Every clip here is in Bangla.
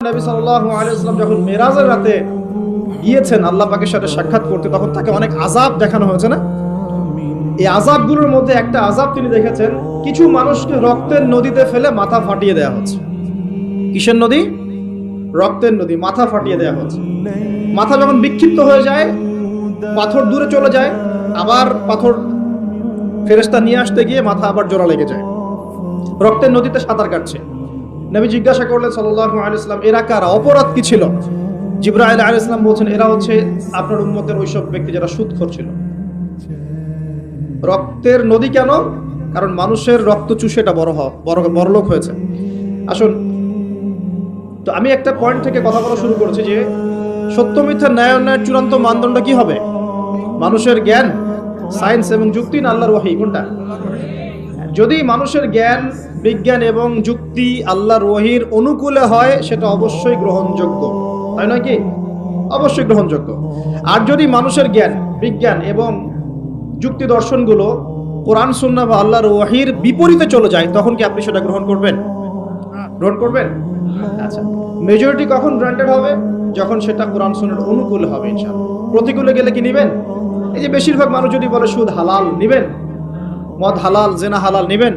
নবী সাল্লাল্লাহু আলাইহি ওয়াসাল্লাম যখন রাতে গিয়েছেন, আল্লাহ পাকের সাথে সাক্ষাৎ করতে, তখন তাকে অনেক আযাব দেখানো হয়েছে না? এই আযাবগুলোর মধ্যে একটা আযাব তিনি দেখেছেন, কিছু মানুষকে রক্তের নদীতে ফেলে মাথা ফাটিয়ে দেওয়া হচ্ছে। কিসের নদী? রক্তের নদী, মাথা ফাটিয়ে দেওয়া হচ্ছে। মাথা যখন বিক্ষিপ্ত হয়ে যায়, পাথর দূরে চলে যায়, আবার পাথর ফেরেশতা নিয়ে আসতে গিয়ে মাথা আবার জোড়া লেগে যায়। রক্তের নদীতে সাঁতার কাটছে। নবী জিজ্ঞাসা করলেন আলাইহি সাল্লাম এরা কারা? অপরাধ কি ছিল? জিব্রাইল আলাইহিস সালাম বলছেন, এরা হচ্ছে আপনার উম্মতের ওইসব ব্যক্তি যারা সুদখোর ছিল। রক্তের নদী কেন? কারণ মানুষের রক্ত চুষে এটা বড় হওয়া বড় বড়লোক হয়েছে। আসুন, তো আমি একটা পয়েন্ট থেকে কথা বলা শুরু করেছি যে, সত্য, মিথ্যা, ন্যায়, অন্যায়ের চূড়ান্ত মানদণ্ড কি হবে? মানুষের জ্ঞান সায়েন্স এবং যুক্তি না আল্লাহর ওয়াহি, কোনটা? যদি মানুষের জ্ঞান, বিজ্ঞান এবং যুক্তি আল্লাহর ওয়াহির অনুকূলে হয়, সেটা অবশ্যই গ্রহণযোগ্য। তাই নয় কি? অবশ্যই গ্রহণযোগ্য। আর যদি মানুষের জ্ঞান, বিজ্ঞান এবং যুক্তি দর্শনগুলো কোরআন, সুন্নাহ বা আল্লাহর ওয়াহির বিপরীতে চলে যায়, তখন কি আপনি সেটা গ্রহণ করবেন? গ্রহণ করবেন? আচ্ছা। মেজরিটি কখন গ্রান্টেড হবে? যখন সেটা কোরআন, সুন্নাহর অনুকূলে হবে প্রতিকূলে গেলে কি নেবেন? এই যে বেশিরভাগ মানুষ যদি বলে সুদ হালাল, নেবেন? মদ হালাল, জেনা হালাল নেবেন?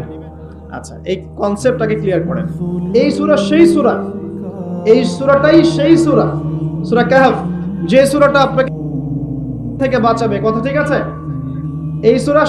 আচ্ছা এই কনসেপ্টটাকে ক্লিয়ার করেন। এই সুরা সেই সুরা। এই সুরাটাই সেই সুরা। সুরা কাহফ। যে সুরাটা আপনাকে থেকে বাঁচাবে, কথা ঠিক আছে? এই সূরা